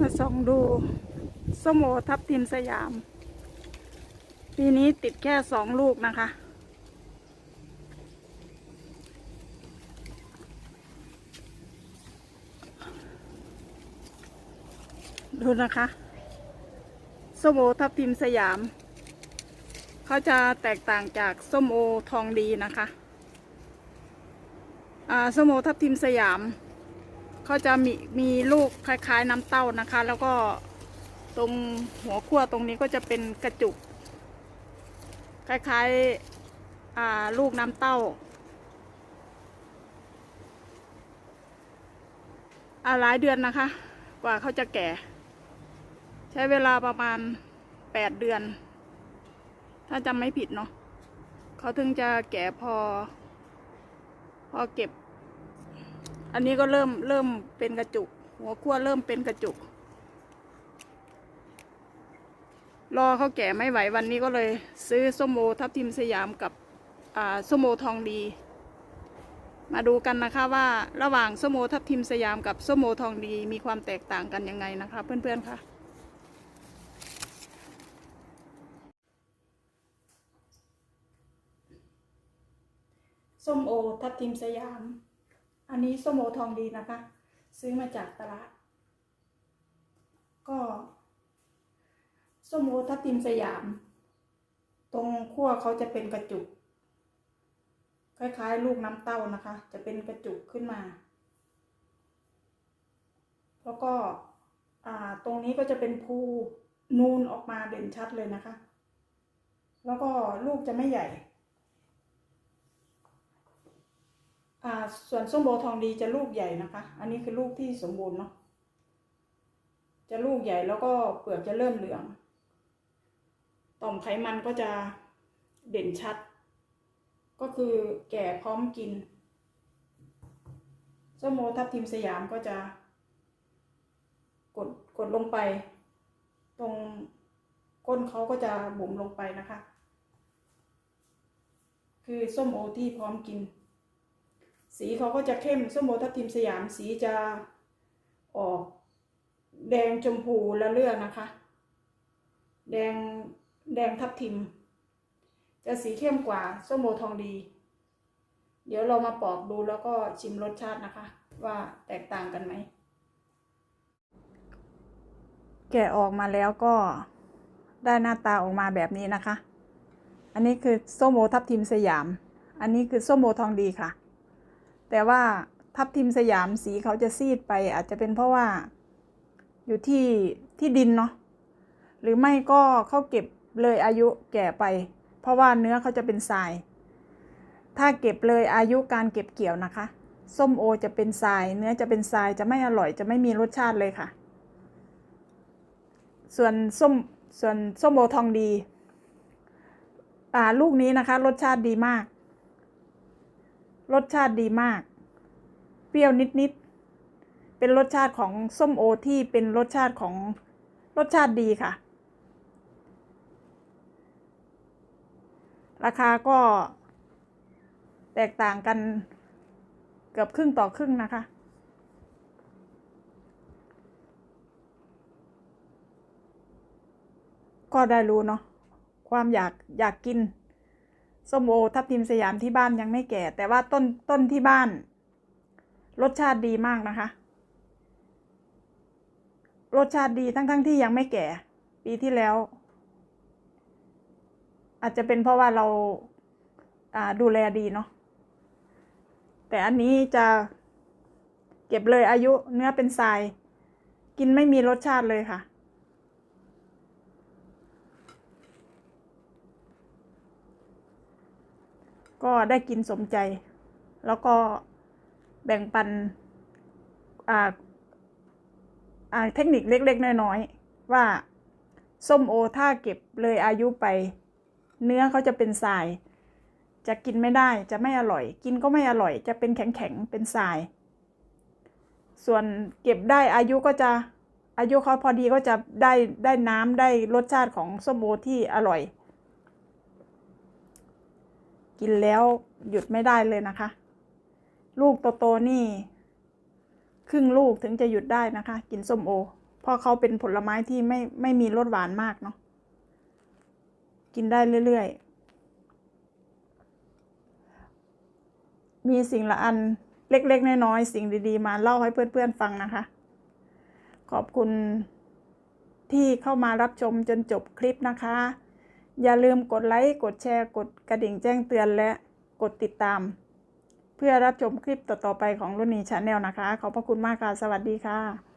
มาส่องดูส้มโอทับทิมสยาม ปีนี้ติดแค่สองลูกนะคะ ดูนะคะส้มโอทับทิมสยาม เขาจะแตกต่างจากส้มโอทองดีนะคะ อ่าส้มโอทับทิมสยาม เขาจะมีมีลูกคล้ายๆน้ำเต้านะคะ แล้วก็ตรงหัวขั้วตรงนี้ก็จะเป็นกระจุก คล้ายๆลูกน้ำเต้าอ่าหลายเดือนนะคะ กว่าเขาจะแก่ ใช้เวลาประมาณแปดเดือน ถ้าจำไม่ผิดเนาะเขาถึงจะแก่พอ พอเก็บ อันนี้ก็เริ่มเริ่มเป็นกระจุก หัวขั้วเริ่มเป็นกระจุก รอเขาแก่ไม่ไหววันนี้ก็เลย ซื้อส้มโอทับทิมสยามกับอ่าส้มโอทองดี มาดูกันนะคะว่าระหว่างส้มโอทับทิมสยามกับส้มโอทองดีมีความแตกต่างกันยังไงนะคะ เพื่อนๆค่ะส้มโอทับทิมสยาม อันนี้ส้มโอทองดีนะคะ ซื้อมาจากตลาด ก็ส้มโอทับทิมสยาม ตรงขั้วเขาจะเป็นกระจุก คล้าย ๆ ลูกน้ำเต้านะคะ จะเป็นกระจุกขึ้นมา แล้วก็ตรงนี้ก็จะเป็นภูนูนออกมาเด่นชัดเลยนะคะ แล้วก็ลูกจะไม่ใหญ่ อ่าส่วนส้มโอทองดีจะลูกใหญ่นะคะ อันนี้คือลูกที่สมบูรณ์เนาะจะลูกใหญ่แล้วก็เปลือกจะเริ่มเหลือง ต่อมไขมันก็จะเด่นชัด ก็คือแก่พร้อมกินส้มโอทับทิมสยามก็จะ กดกดลงไป ตรงก้นเขาก็จะบุ๋มลงไปนะคะ คือส้มโอที่พร้อมกิน สีเขาก็จะเข้มส้มโอทับทิมสยามสีจะออกแดงชมพูละเลือนะคะ แดงแดงทับทิม จะสีเข้มกว่าส้มโอทองดี เดี๋ยวเรามาปอกดูแล้วก็ชิมรสชาตินะคะ ว่าแตกต่างกันไหม แกะออกมาแล้วก็ได้หน้าตาออกมาแบบนี้นะคะ อันนี้คือส้มโอทับทิมสยาม อันนี้คือส้มโอทองดีค่ะ แต่ว่าทับทิมสยามสีเขาจะซีดไป อาจจะเป็นเพราะว่า อยู่ที่ที่ดินเนาะหรือไม่ก็เขาเก็บเลยอายุแก่ไป เพราะว่าเนื้อเขาจะเป็นทราย ถ้าเก็บเลยอายุการเก็บเกี่ยวนะคะ ส้มโอจะเป็นทราย เนื้อจะเป็นทรายจะไม่อร่อยจะไม่มีรสชาติเลยค่ะ ส่วนส้มส่วนส้มโอทองดีอ่าลูกนี้นะคะ รสชาติดีมาก รสชาติดีมาก เปรี้ยวนิดๆ เป็นรสชาติของส้มโอที่เป็นรสชาติของรสชาติดีค่ะ ราคาก็แตกต่างกันเกือบครึ่งต่อครึ่งนะคะ ก็ได้รู้เนาะความอยากอยากกิน ส้มโอทับทิมสยามที่บ้านยังไม่แก่ แต่ว่าต้นต้นที่บ้าน รสชาติดีมากนะคะ รสชาติดีทั้งๆทที่ยังไม่แก่ ปีที่แล้ว อาจจะเป็นเพราะว่าเราาดูแลดีเนาะแต่อันนี้จะเก็บเลยอายุเนื้อเป็นทราย กินไม่มีรสชาติเลยค่ะ ก็ได้กินสมใจ แล้วก็แบ่งปันเทคนิคเล็ก ๆ น้อย ๆ ว่าส้มโอถ้าเก็บเลยอายุไป เนื้อเขาจะเป็นทราย จะกินไม่ได้จะไม่อร่อย กินก็ไม่อร่อย จะเป็นแข็งๆเป็นทราย ส่วนเก็บได้อายุก็จะอายุเขาพอดีก็จะได้ได้น้ำได้รสชาติของส้มโอที่อร่อย กินแล้วหยุดไม่ได้เลยนะคะ ลูกโตๆนี่ ครึ่งลูกถึงจะหยุดได้นะคะ กินส้มโอ เพราะเขาเป็นผลไม้ที่ไม่ไม่มีรสหวานมากเนาะกินได้เรื่อยๆ มีสิ่งละอันเล็กๆ น้อยๆ สิ่งดีๆ มาเล่าให้เพื่อนๆ ฟังนะคะ ขอบคุณที่เข้ามารับชมจนจบคลิปนะคะ อย่าลืมกดไลค์ กดแชร์ กดกระดิ่งแจ้งเตือนและกดติดตาม เพื่อรับชมคลิปต่อๆไปของรุ่นนี้ชาแนลนะคะ ขอบพระคุณมากค่ะ สวัสดีค่ะ